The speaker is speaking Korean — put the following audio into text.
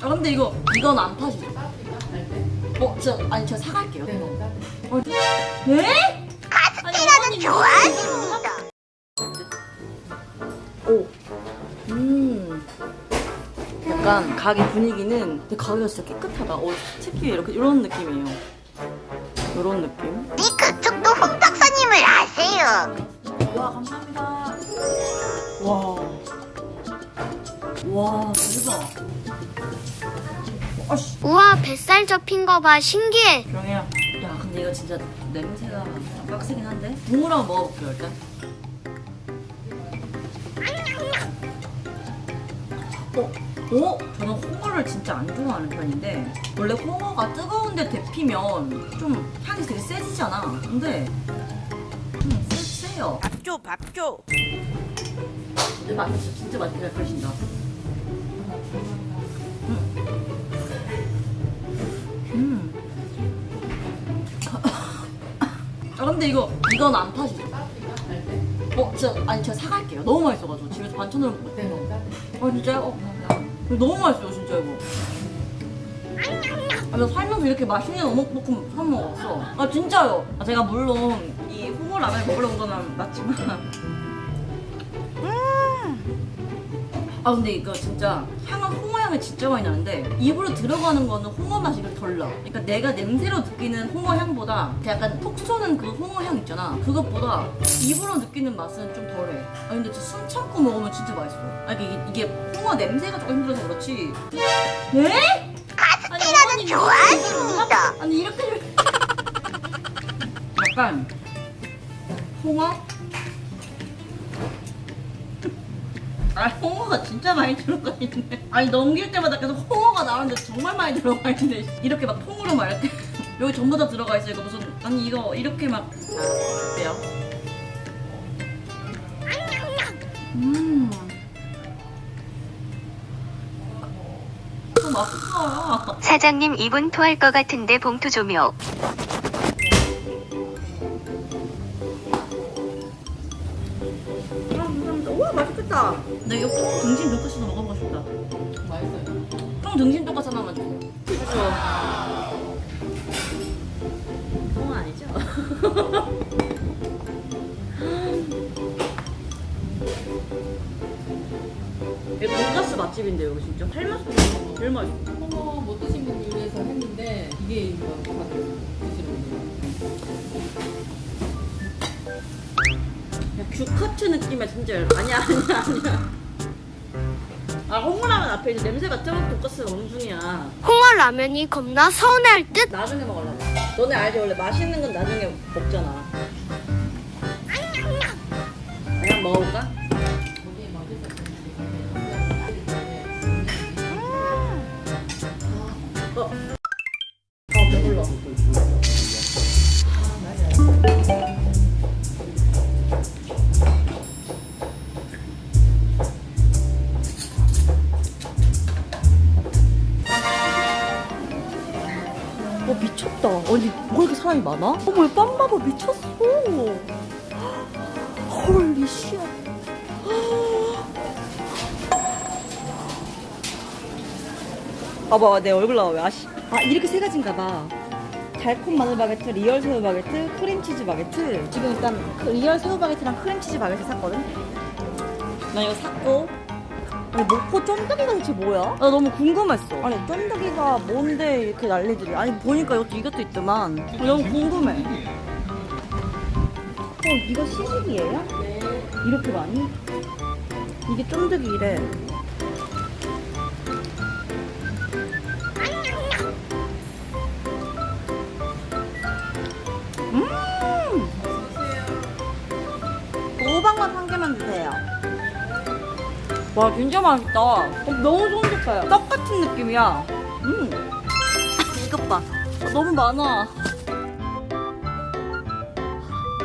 아 근데 이거 이건 안 파시죠? 어, 저 아니 저 사갈게요. 어, 네? 가습기라도 좋아하십니다. 오, 음, 약간 가게 분위기는 근데 가게가 진짜 깨끗하다. 어, 특히 이렇게 이런 느낌이에요. 이런 느낌. 이 그쪽도 홍 박사님을 아세요? 와 감사합니다. 와, 와 대박. 아씨. 우와 뱃살 접힌 거 봐 신기해 조용해요. 야, 근데 이거 진짜 냄새가 좀 빡세긴 한데? 국물 한번 먹어볼게요, 일단. 어? 어? 저는 홍어를 진짜 안 좋아하는 편인데 원래 홍어가 뜨거운데 데피면 좀 향이 되게 세지잖아. 근데 좀 세, 세요. 밥 줘, 밥 줘. 근데 맛있어. 진짜 맛있게 잘 끓이신다. 근데 이거 이건 안 파시죠? 어, 저 아니 제가 사갈게요. 너무 맛있어가지고 집에서 반찬으로 먹을 때. 아 진짜요? 어, 감사합니다. 너무 맛있어요, 진짜 이거. 아, 나 살면서 이렇게 맛있는 어묵볶음 처음 먹었어. 아 진짜요. 아, 제가 물론 이 홍어 라면 먹으러 온 거는 맞지만. 아 근데 이거 진짜 향은 홍어 향이 진짜 많이 나는데 입으로 들어가는 거는 홍어 맛이 덜 나. 그러니까 내가 냄새로 느끼는 홍어 향보다 약간 톡 쏘는 그 홍어 향 있잖아. 그것보다 입으로 느끼는 맛은 좀 덜해. 아 근데 진짜 숨 참고 먹으면 진짜 맛있어. 아 이게 이게 홍어 냄새가 조금 힘들어서 그렇지. 네? 가습기라도 좋아하십니다 아니 이렇게 좀- 약간 홍어? 아 홍어가 진짜 많이 들어가 있네. 아니 넘길 때마다 계속 홍어가 나오는데 정말 많이 들어가 있네. 이렇게 막 통으로 막 이렇게 여기 전부 다 들어가 있어. 이거 무슨 아니 이거 이렇게 막 아, 어때요? 음. 좀 맛있어. 사장님 이분 토할 것 같은데 봉투 좀요. 우와, 맛있겠다. 나 이거 통 등심 돈까스도 먹어보고 싶다. 맛있어요? 통 등심 돈까스 하나만 주세요. 그렇죠. 통 아니죠? 이거 돈까스 맛집인데 여기 진짜 팔맛도 제일 맛있어. 홍어 못 드신 분을 위해서 했는데 이게 이거 다 드시 규카츠 느낌의 진짜 아니야 아니야 아니야. 아 홍라면 앞에 이제 냄새 맡으면 돈까스가 원중이야. 홍어 라면이 겁나 서운해할 듯 나중에 먹으려고. 너네 알지 원래 맛있는 건 나중에 먹잖아. 그냥 먹어볼까? 미쳤다. 아니 뭐 이렇게 사람이 많아? 어머 이 빵마법 미쳤어. 헐리 씨. 봐봐 내 얼굴 나와 왜 아씨 아 이렇게 세 가지인가 봐 달콤 마늘 바게트, 리얼 새우 바게트, 크림치즈 바게트 지금 일단 그 리얼 새우 바게트랑 크림치즈 바게트 샀거든 나 이거 샀고 아니 목포 쫀득이가 대체 뭐야? 나 너무 궁금했어 아니 쫀득이가 뭔데 이렇게 난리들이 아니 보니까 이것도 이것도 있더만 너무 궁금해 어 이거 시식이에요? 이렇게 많이? 이게 쫀득이래 와 진짜 맛있다. 어, 너무 쫀득해요. 떡 같은 느낌이야. 음. 이것 봐. 아, 너무 많아.